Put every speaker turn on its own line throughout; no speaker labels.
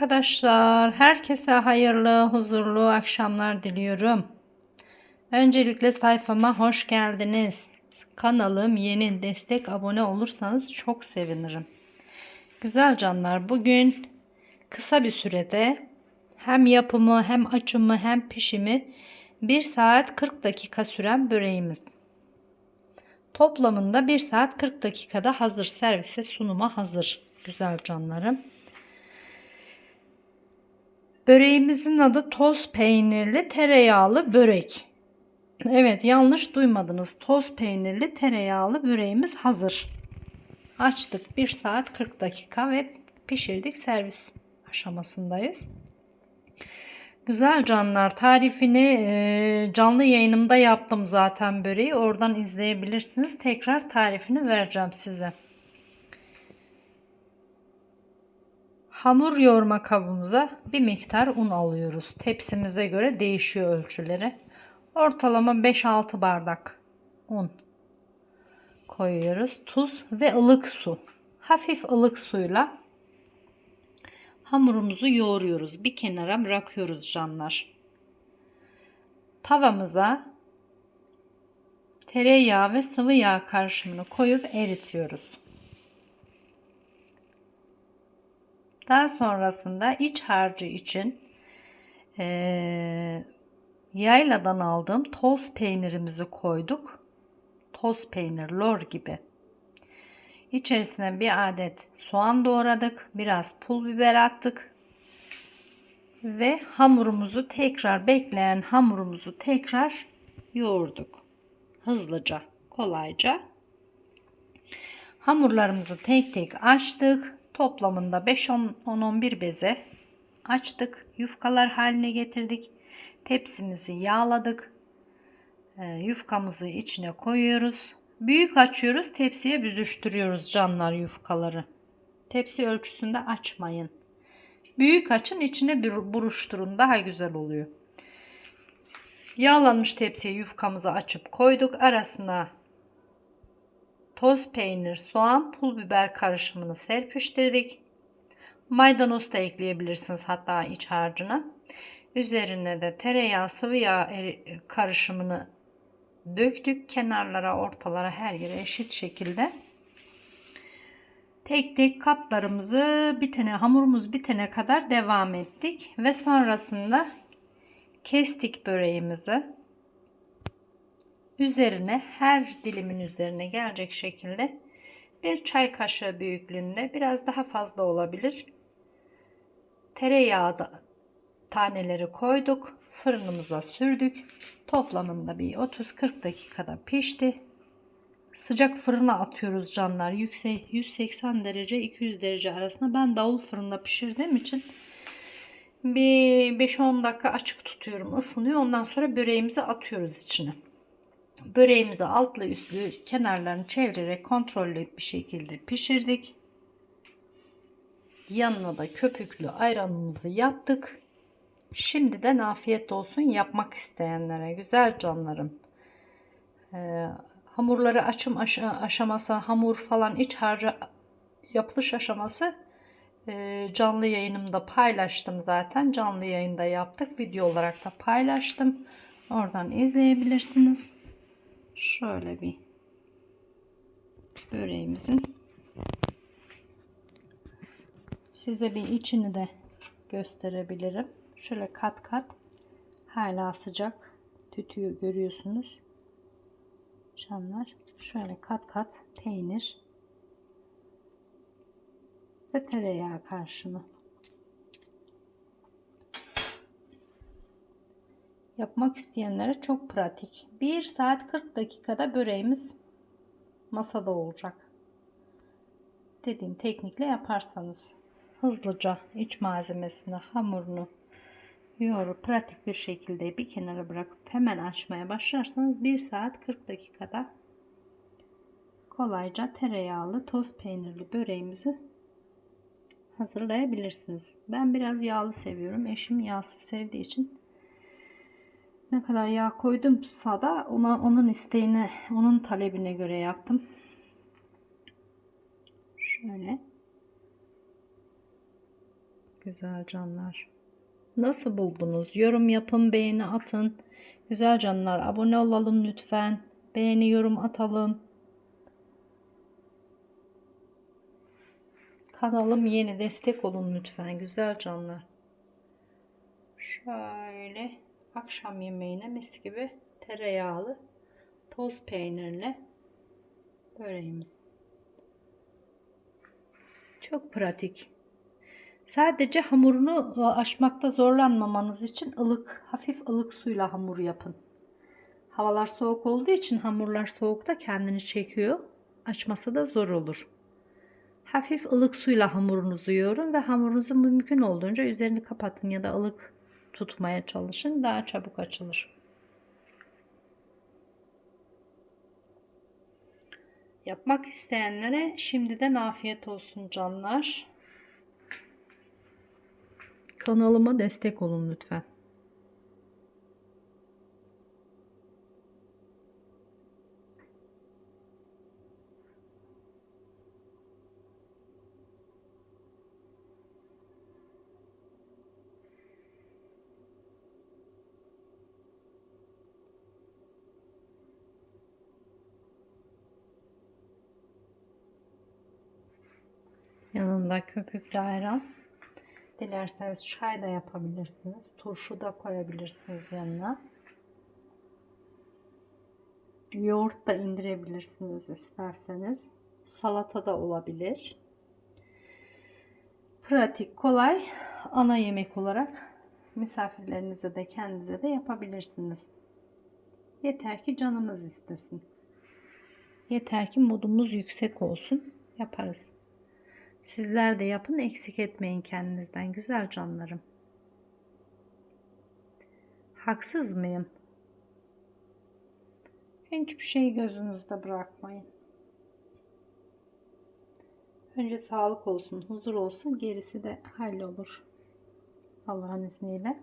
arkadaşlar. Herkese hayırlı, huzurlu akşamlar diliyorum. Öncelikle sayfama hoş geldiniz. Kanalım yeni destek abone olursanız çok sevinirim. Güzel canlar bugün kısa bir sürede hem yapımı hem açımı hem pişimi 1 saat 40 dakika süren böreğimiz. Toplamında 1 saat 40 dakikada hazır servise sunuma hazır. Güzel canlarım. Böreğimizin adı toz peynirli tereyağlı börek. Evet yanlış duymadınız. Toz peynirli tereyağlı böreğimiz hazır. Açtık 1 saat 40 dakika ve pişirdik servis aşamasındayız. Güzel canlar tarifini e, canlı yayınımda yaptım zaten böreği. Oradan izleyebilirsiniz. Tekrar tarifini vereceğim size. Hamur yoğurma kabımıza bir miktar un alıyoruz. Tepsimize göre değişiyor ölçüleri. Ortalama 5-6 bardak un koyuyoruz. Tuz ve ılık su. Hafif ılık suyla hamurumuzu yoğuruyoruz. Bir kenara bırakıyoruz canlar. Tavamıza tereyağı ve sıvı yağ karışımını koyup eritiyoruz. Daha sonrasında iç harcı için e, yayladan aldığım toz peynirimizi koyduk. Toz peynir lor gibi. İçerisine bir adet soğan doğradık. Biraz pul biber attık. Ve hamurumuzu tekrar bekleyen hamurumuzu tekrar yoğurduk. Hızlıca, kolayca. Hamurlarımızı tek tek açtık. Toplamında 5-10-11 beze açtık. Yufkalar haline getirdik. Tepsimizi yağladık. Yufkamızı içine koyuyoruz. Büyük açıyoruz. Tepsiye büzüştürüyoruz canlar yufkaları. Tepsi ölçüsünde açmayın. Büyük açın içine buruşturun. Daha güzel oluyor. Yağlanmış tepsiye yufkamızı açıp koyduk. Arasına toz peynir, soğan, pul biber karışımını serpiştirdik. Maydanoz da ekleyebilirsiniz hatta iç harcına. Üzerine de tereyağı, sıvı yağ karışımını döktük kenarlara, ortalara her yere eşit şekilde. Tek tek katlarımızı bitene, hamurumuz bitene kadar devam ettik ve sonrasında kestik böreğimizi. Üzerine her dilimin üzerine gelecek şekilde bir çay kaşığı büyüklüğünde biraz daha fazla olabilir. Tereyağı da taneleri koyduk. Fırınımıza sürdük. Toplamında bir 30-40 dakikada pişti. Sıcak fırına atıyoruz canlar. Yüksek 180 derece 200 derece arasında. Ben davul fırında pişirdiğim için bir 5-10 dakika açık tutuyorum. ısınıyor. Ondan sonra böreğimizi atıyoruz içine. Böreğimizi altlı üstlü kenarlarını çevirerek kontrollü bir şekilde pişirdik. Yanına da köpüklü ayranımızı yaptık. Şimdiden afiyet olsun yapmak isteyenlere güzel canlarım. Ee, hamurları açım aşaması, hamur falan iç harcı yapılış aşaması e, canlı yayınımda paylaştım zaten. Canlı yayında yaptık. Video olarak da paylaştım. Oradan izleyebilirsiniz. Şöyle bir böreğimizin size bir içini de gösterebilirim. Şöyle kat kat hala sıcak tütüyü görüyorsunuz. Canlar şöyle kat kat peynir ve tereyağı karşımı. Yapmak isteyenlere çok pratik. 1 saat 40 dakikada böreğimiz masada olacak. Dediğim teknikle yaparsanız hızlıca iç malzemesini, hamurunu yoğurup pratik bir şekilde bir kenara bırakıp hemen açmaya başlarsanız 1 saat 40 dakikada kolayca tereyağlı toz peynirli böreğimizi hazırlayabilirsiniz. Ben biraz yağlı seviyorum. Eşim yağsız sevdiği için ne kadar yağ koydumsa da ona onun isteğine, onun talebine göre yaptım. Şöyle Güzel canlar. Nasıl buldunuz? Yorum yapın, beğeni atın. Güzel canlar, abone olalım lütfen. Beğeni, yorum atalım. Kanalım yeni destek olun lütfen güzel canlar. Şöyle akşam yemeğine mis gibi tereyağlı toz peynirli böreğimiz. Çok pratik. Sadece hamurunu e, açmakta zorlanmamanız için ılık, hafif ılık suyla hamur yapın. Havalar soğuk olduğu için hamurlar soğukta kendini çekiyor. Açması da zor olur. Hafif ılık suyla hamurunuzu yoğurun ve hamurunuzu mümkün olduğunca üzerini kapatın ya da ılık tutmaya çalışın. Daha çabuk açılır. Yapmak isteyenlere şimdiden afiyet olsun canlar. Kanalıma destek olun lütfen. Yanında köpüklü ayran. Dilerseniz çay da yapabilirsiniz. Turşu da koyabilirsiniz yanına. Yoğurt da indirebilirsiniz isterseniz. Salata da olabilir. Pratik, kolay ana yemek olarak misafirlerinize de kendinize de yapabilirsiniz. Yeter ki canımız istesin. Yeter ki modumuz yüksek olsun. Yaparız. Sizler de yapın eksik etmeyin kendinizden güzel canlarım. Haksız mıyım? Hiçbir şey gözünüzde bırakmayın. Önce sağlık olsun, huzur olsun, gerisi de hallolur. Allah'ın izniyle.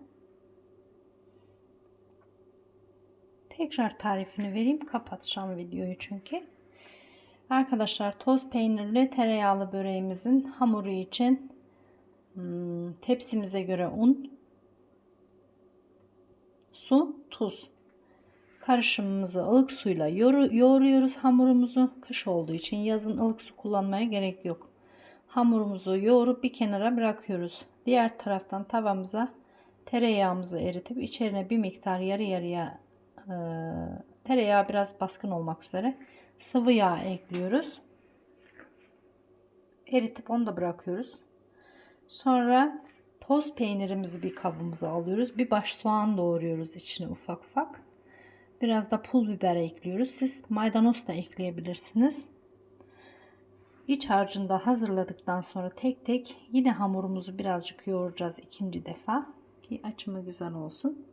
Tekrar tarifini vereyim, kapatacağım videoyu çünkü. Arkadaşlar toz peynirli tereyağlı böreğimizin hamuru için hmm, tepsimize göre un, su, tuz karışımımızı ılık suyla yoğuruyoruz hamurumuzu. Kış olduğu için yazın ılık su kullanmaya gerek yok. Hamurumuzu yoğurup bir kenara bırakıyoruz. Diğer taraftan tavamıza tereyağımızı eritip içerine bir miktar yarı yarıya e, tereyağı biraz baskın olmak üzere sıvı yağ ekliyoruz. Eritip onu da bırakıyoruz. Sonra toz peynirimizi bir kabımıza alıyoruz. Bir baş soğan doğruyoruz içine ufak ufak. Biraz da pul biber ekliyoruz. Siz maydanoz da ekleyebilirsiniz. İç harcını da hazırladıktan sonra tek tek yine hamurumuzu birazcık yoğuracağız ikinci defa ki açımı güzel olsun.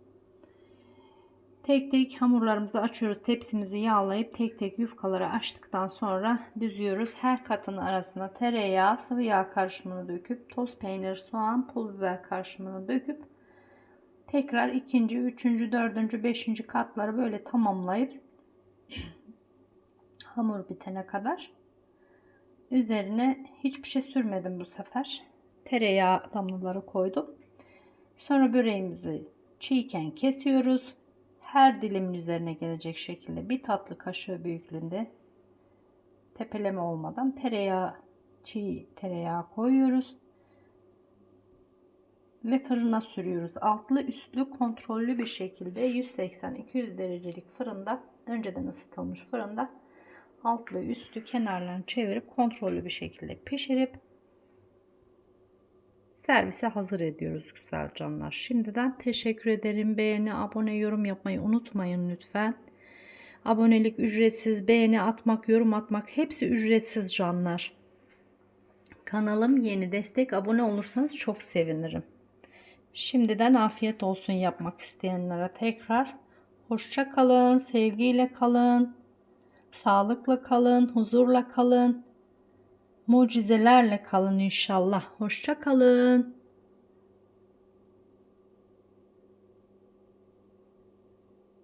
Tek tek hamurlarımızı açıyoruz. Tepsimizi yağlayıp tek tek yufkaları açtıktan sonra düzüyoruz. Her katın arasına tereyağı, sıvı yağ karışımını döküp toz peynir, soğan, pul biber karışımını döküp tekrar ikinci, üçüncü, dördüncü, beşinci katları böyle tamamlayıp hamur bitene kadar üzerine hiçbir şey sürmedim bu sefer. Tereyağı damlaları koydum. Sonra böreğimizi çiğken kesiyoruz her dilimin üzerine gelecek şekilde bir tatlı kaşığı büyüklüğünde tepeleme olmadan tereyağı çiğ tereyağı koyuyoruz ve fırına sürüyoruz. Altlı üstlü kontrollü bir şekilde 180-200 derecelik fırında önceden ısıtılmış fırında altlı üstlü kenarlarını çevirip kontrollü bir şekilde pişirip servise hazır ediyoruz güzel canlar. Şimdiden teşekkür ederim. Beğeni, abone, yorum yapmayı unutmayın lütfen. Abonelik ücretsiz, beğeni atmak, yorum atmak hepsi ücretsiz canlar. Kanalım yeni destek abone olursanız çok sevinirim. Şimdiden afiyet olsun yapmak isteyenlere tekrar. Hoşça kalın, sevgiyle kalın, sağlıkla kalın, huzurla kalın mucizelerle kalın inşallah. Hoşça kalın.